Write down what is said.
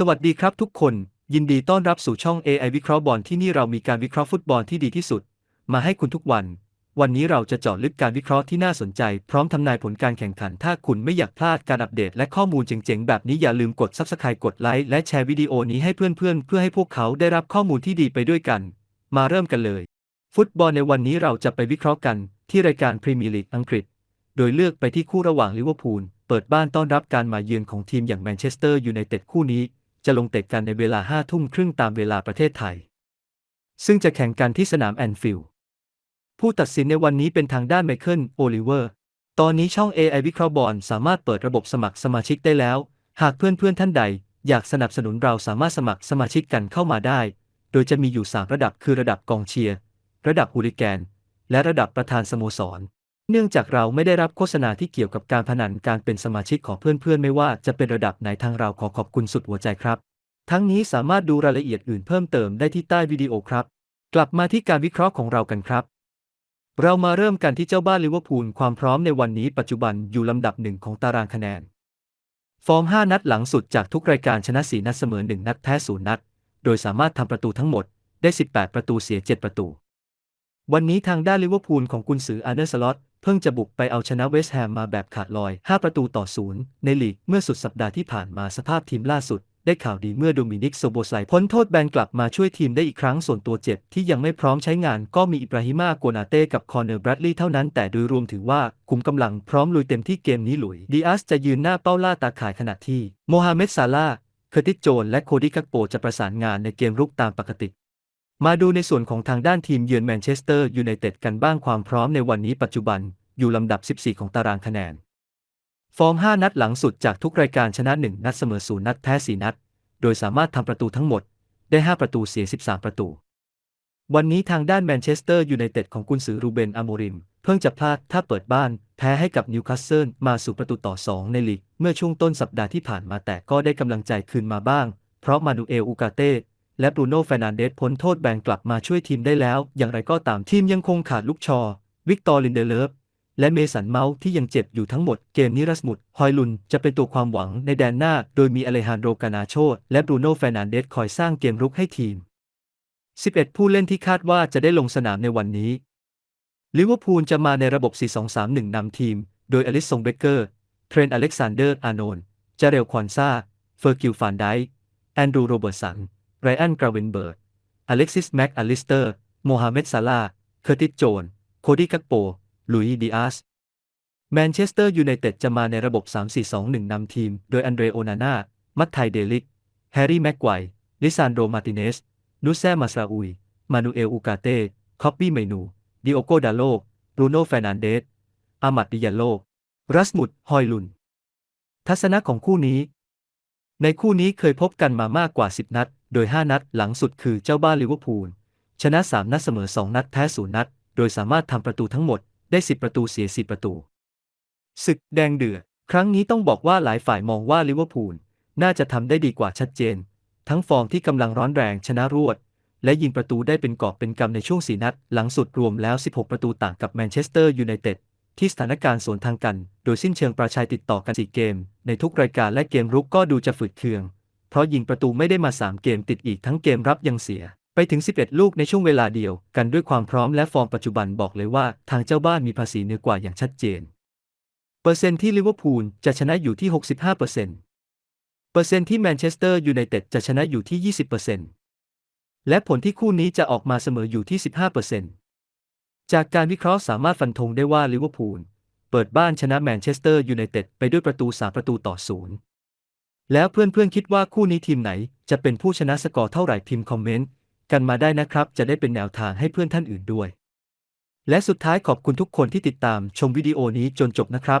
สวัสดีครับทุกคน ยินดีต้อนรับสู่ช่อง AI วิเคราะห์บอลที่นี่เรามีการวิเคราะห์ฟุตบอลที่ดีที่สุด มาให้คุณทุกวัน วันนี้เราจะเจาะลึกการวิเคราะห์ที่น่าสนใจ พร้อมทำนายผลการแข่งขัน ถ้าคุณไม่อยากพลาดการอัปเดตและข้อมูลเจ๋งๆ แบบนี้อย่าลืมกด Subscribe กดไลค์และแชร์วิดีโอนี้ให้เพื่อนๆ เพื่อให้พวกเขาได้รับข้อมูลที่ดีไปด้วยกัน มาเริ่มกันเลย ฟุตบอลในวันนี้เราจะไปวิเคราะห์กันที่รายการพรีเมียร์ลีกอังกฤษ โดยเลือกไปที่คู่ระหว่างลิเวอร์พูลเปิดบ้านต้อนรับการมาเยือนของทีมอย่างแมนเชสเตอร์ยูไนเต็ดคู่นี้ จะลงเตะกันในเวลา5ทุ่มครึ่งตามเวลาประเทศไทย ซึ่งจะแข่งกันที่สนามแอนฟิลด์ผู้ตัดสินในวันนี้เป็นทางด้านไมเคิลโอลิเวอร์ ตอนนี้ช่อง AI วิเคราะห์บอลสามารถเปิดระบบสมัครสมาชิกได้แล้ว หากเพื่อนๆท่านใด อยากสนับสนุนเราสามารถสมัครสมาชิกกันเข้ามาได้ โดยจะมีอยู่ 3 ระดับคือระดับกองเชียร์ ระดับฮูลิแกน และระดับประธานสโมสร เนื่องจากเราไม่ได้รับโฆษณาที่เกี่ยวกับการพนันการเป็นสมาชิกของเพื่อนๆ ไม่ว่าจะเป็นระดับไหนทางเราขอขอบคุณสุดหัวใจครับ ทั้งนี้สามารถดูรายละเอียดอื่นเพิ่มเติมได้ที่ใต้วิดีโอครับ กลับมาที่การวิเคราะห์ของเรากันครับ เรามาเริ่มกันที่เจ้าบ้านลิเวอร์พูลความพร้อมในวันนี้ปัจจุบันอยู่ลำดับหนึ่งของตารางคะแนน ฟอร์ม 5 นัดหลังสุดจากทุกรายการชนะ 4 นัดเสมอ 1 นัดแพ้ 0 นัด โดยสามารถทำประตูทั้งหมดได้ 18 ประตูเสีย 7 ประตู วันนี้ทางด้านลิเวอร์พูลของกุนซืออาร์เนอร์สล็อตเพิ่งจะบุกไปเอาชนะเวสต์แฮมมาแบบขาดลอย 5 ประตูต่อศูนย์ในลีกเมื่อสุดสัปดาห์ที่ผ่านมาสภาพทีมล่าสุด ได้ข่าวดีเมื่อโดมินิกโซโบไซพ้นโทษแบนกลับมาช่วยทีมได้อีกครั้งส่วนตัวเจ็บที่ยังไม่พร้อมใช้งานก็มีอิบราฮิมาโกนาเต้กับคอนเนอร์แบรดลีย์เท่านั้นแต่โดยรวมถือว่าคุมกำลังพร้อมลุยเต็มที่เกมนี้หลุยดีอาสจะยืนหน้าเป้าล่าตาข่ายขณะที่โมฮัมเหม็ดซาลาห์เคอร์ติสโจนและโคดี้กักโปจะประสานงานในเกมรุกตามปกติ มาดูในส่วนของทางด้านทีมเยือนแมนเชสเตอร์ยูไนเต็ดกันบ้างความพร้อมในวันนี้ปัจจุบันอยู่ลำดับ 14 ของตารางคะแนน ฟอร์ม 5 นัดหลังสุดจากทุกรายการชนะ 1 นัดเสมอ 0 นัดแพ้ 4 นัด โดยสามารถทำประตูทั้งหมดได้ 5 ประตูเสีย 13 ประตู วันนี้ทางด้านแมนเชสเตอร์ยูไนเต็ดของกุนซือรูเบน อโมริม เพิ่งจะพลาดถ้าเปิดบ้าน แพ้ให้กับนิวคาสเซิลมาสู่ประตูต่อ 2 ในลีกเมื่อช่วงต้นสัปดาห์ที่ผ่านมาแต่ก็ได้กำลังใจคืนมาบ้าง เพราะมานูเอล อูกาเต้ และบรูโน่เฟนันเดสพ้นโทษแบนกลับมาช่วยทีมได้แล้ว อย่างไรก็ตามทีมยังคงขาดลูกชอ วิกตอร์ลินเดเลฟและเมสันเมาส์ที่ยังเจ็บอยู่ทั้งหมดเกมนี้รัสมุดฮอยลุนจะเป็นตัวความหวังในแดนหน้า โดยมีอเลฮานโดกานาโช และบรูโน่เฟนันเดสคอยสร้างเกมรุกให้ทีม 11 ผู้เล่นที่คาดว่าจะได้ลงสนามในวันนี้ลิเวอร์พูลจะมาในระบบ 4-2-3-1 นำทีม โดยอลิสซงเบเกอร์ เทรนต์อเล็กซานเดอร์ อาโนนจาเรลควอนซาเฟอร์กิลฟานไดแอนดรูโรเบิร์ตสัน ไรอันกราเวนเบิร์ด อเล็กซิสแม็กอลิสเตอร์ โมฮัมเหม็ดซาลา เคอร์ติสโจน โคดี้กักโป ลุยดิอาส แมนเชสเตอร์ยูไนเต็ดจะมาในระบบ 3-4-2-1 นำทีม โดยอันเดรโอนาน่า มัตไทเดลิก แฮร์รี่แม็กไกวลิซานโดมาติเนส นุแซมาซาอุย มานูเอลอูกาเต้ คอปปี้เมนู ดิโอโกดาโลบรูโน่เฟร์นันเดสอามัดดิยาโล รัสมุด ฮอยลุน ทัศนะของคู่นี้ ในคู่นี้เคยพบกันมามากกว่า 10 นัด โดย 5 นัดหลังสุดคือเจ้าบ้านลิเวอร์พูล ชนะ 3 นัดเสมอ 2 นัดแพ้0นัด โดยสามารถทำประตูทั้งหมดได้ 10 ประตูเสีย 10 ประตู ศึกแดงเดือด ครั้งนี้ต้องบอกว่าหลายฝ่ายมองว่าลิเวอร์พูลน่าจะทำได้ดีกว่าชัดเจน ทั้งฟอร์มที่กำลังร้อนแรงชนะรวด และยิงประตูได้เป็นกอบเป็นกำในช่วง 4 นัด หลังสุดรวมแล้ว 16 ประตูต่างกับแมนเชสเตอร์ยูไนเต็ด ที่สถานการณ์สวนทางกัน โดยสิ้นเชิงประชัยติดต่อกัน4เกม ในทุกรายการและเกมรุกก็ดูจะฝืดเคือง เพราะยิงประตูไม่ได้มา 3 เกมติดอีกทั้งเกมรับยังเสีย ไปถึง 11 ลูกในช่วงเวลาเดียวกันด้วยความพร้อมและฟอร์มปัจจุบันบอกเลยว่า ทางเจ้าบ้านมีภาษีเหนือกว่าอย่างชัดเจน เปอร์เซ็นต์ที่ลิเวอร์พูลจะชนะอยู่ที่ 65%เปอร์เซ็นต์เปอร์เซ็นต์ที่แมนเชสเตอร์ยูไนเต็ดจะชนะอยู่ที่ 20%และผลที่คู่นี้จะออกมาเสมออยู่ที่ 15% จากการวิเคราะห์สามารถฟันธงได้ว่าลิเวอร์พูลเปิดบ้านชนะแมนเชสเตอร์ยูไนเต็ดไปด้วยประตู 3 ประตูต่อศูนย์แล้วเพื่อนๆคิดว่าคู่นี้ทีมไหนจะเป็นผู้ชนะสกอร์เท่าไหร่พิมพ์คอมเมนต์กันมาได้นะครับ จะได้เป็นแนวทางให้เพื่อนท่านอื่นด้วย และสุดท้ายขอบคุณทุกคนที่ติดตามชมวิดีโอนี้จนจบนะครับ